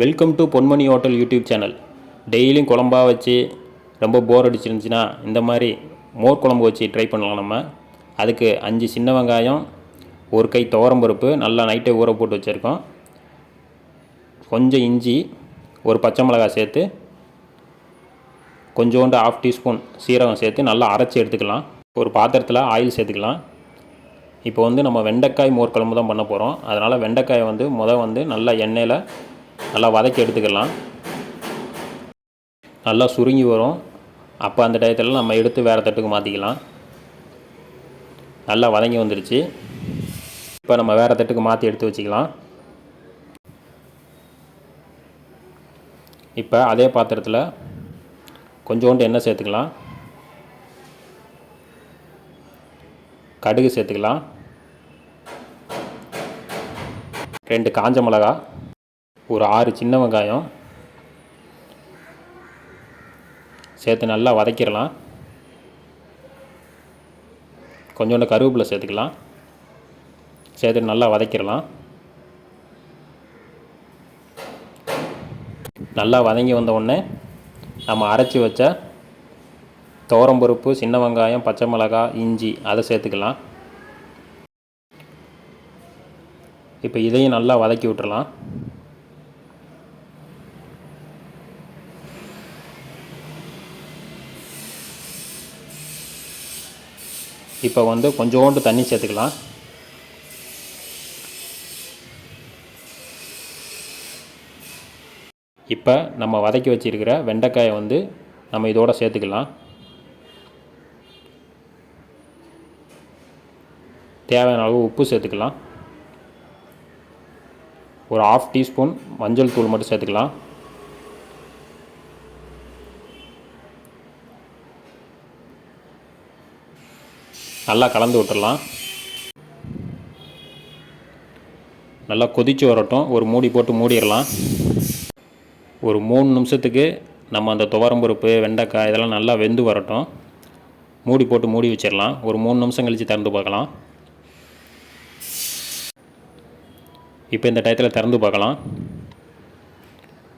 Welcome to Ponmani hotel YouTube channel டெய்லியும் குழம்பா வச்சு ரொம்ப போர் அடிச்சிருந்துச்சின்னா இந்த மாதிரி மோர் குழம்பு வச்சு ட்ரை பண்ணலாம் நம்ம. அதுக்கு அஞ்சு சின்ன வெங்காயம் ஒரு கை துவரம்பருப்பு நல்லா நைட்டே ஊற போட்டு வச்சுருக்கோம். கொஞ்சம் இஞ்சி ஒரு பச்சை மிளகாய் சேர்த்து கொஞ்சோண்டு ஆஃப் டீஸ்பூன் சீரகம் சேர்த்து நல்லா அரைச்சி எடுத்துக்கலாம். ஒரு பாத்திரத்தில் ஆயில் சேர்த்துக்கலாம். இப்போ வந்து நம்ம வெண்டைக்காய் மோர் குழம்பு தான் பண்ண போகிறோம் அதனால் வெண்டைக்காயை வந்து முத வந்து நல்லா எண்ணெயில் நல்லா வதக்கி எடுத்துக்கலாம். நல்லா சுருங்கி வரும். அப்போ அந்த டயத்தில் நம்ம எடுத்து வேறு தட்டுக்கு மாற்றிக்கலாம் நல்லா வதங்கி வந்துடுச்சு இப்போ நம்ம வேறு தட்டுக்கு மாற்றி எடுத்து வச்சுக்கலாம். இப்போ அதே பாத்திரத்தில் கொஞ்சோண்டு எண்ணெய் சேர்த்துக்கலாம். கடுகு சேர்த்துக்கலாம். ரெண்டு காஞ்ச மிளகா. ஒரு ஆறு சின்ன வெங்காயம். சேர்த்து நல்லா வதக்கிடலாம். கொஞ்சோண்டு கருவேப்பிலை சேர்த்துக்கலாம். சேர்த்து நல்லா வதக்கிடலாம். நல்லா வதங்கி வந்த உடனே நம்ம அரைச்சி வச்ச துவரம்பருப்பு சின்ன வெங்காயம் பச்சை மிளகாய் இஞ்சி அதை சேர்த்துக்கலாம். இப்போ இதையும் நல்லா வதக்கி விட்டுறலாம் இப்போ வந்து கொஞ்சோண்டு தண்ணி சேர்த்துக்கலாம். இப்போ நம்ம வதக்கி வச்சிருக்கிற வெண்டைக்காயை வந்து நம்ம இதோட சேர்த்துக்கலாம். தேவையான அளவு உப்பு சேர்த்துக்கலாம். ஒரு ஆஃப் டீஸ்பூன் மஞ்சள் தூள் மட்டும் சேர்த்துக்கலாம். நல்லா கலந்து விட்டுடலாம். நல்லா கொதித்து வரட்டும். ஒரு மூடி போட்டு மூடிடலாம். ஒரு மூணு நிமிஷத்துக்கு நம்ம அந்த துவரம்பருப்பு வெண்டைக்காய் இதெல்லாம் நல்லா வெந்து வரட்டும். மூடி போட்டு மூடி வச்சிடலாம். ஒரு மூணு நிமிஷம் கழித்து திறந்து பார்க்கலாம். இப்போ இந்த டயத்தில் திறந்து பார்க்கலாம்.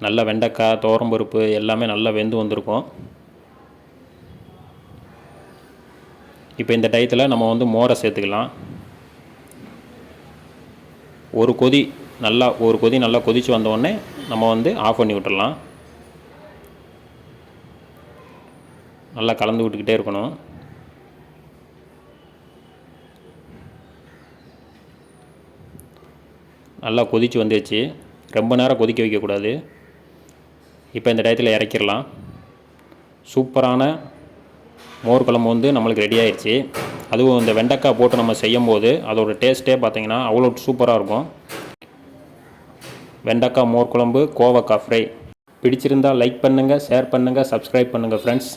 நல்லா வெண்டைக்காய் துவரம்பருப்பு எல்லாமே நல்லா வெந்து வந்திருக்கும். இப்போ இந்த டயத்தில் நம்ம வந்து மோரை சேர்த்துக்கலாம். ஒரு கொதி நல்லா ஒரு கொதி நல்லா கொதித்து வந்தோடனே நம்ம வந்து ஆஃப் பண்ணி விட்டுடலாம் நல்லா கலந்து விட்டுக்கிட்டே இருக்கணும். நல்லா கொதித்து வந்துடுச்சு ரொம்ப நேரம் கொதிக்க வைக்கக்கூடாது. இப்போ இந்த டயத்தில் இறக்கிடலாம். சூப்பரான மோர் குழம்பு வந்து நம்மளுக்கு ரெடி ஆயிடுச்சு அதுவும் இந்த வெண்டைக்காய் போட்டு நம்ம செய்யும் போது அதோட டேஸ்ட்டே பார்த்தீங்கன்னா அவ்வளோ சூப்பராக இருக்கும். வெண்டைக்காய் மோர் குழம்பு கோவக்காய் ஃப்ரை பிடிச்சிருந்தால் லைக் பண்ணுங்கள் ஷேர் பண்ணுங்கள் சப்ஸ்கிரைப் பண்ணுங்கள் ஃப்ரெண்ட்ஸ்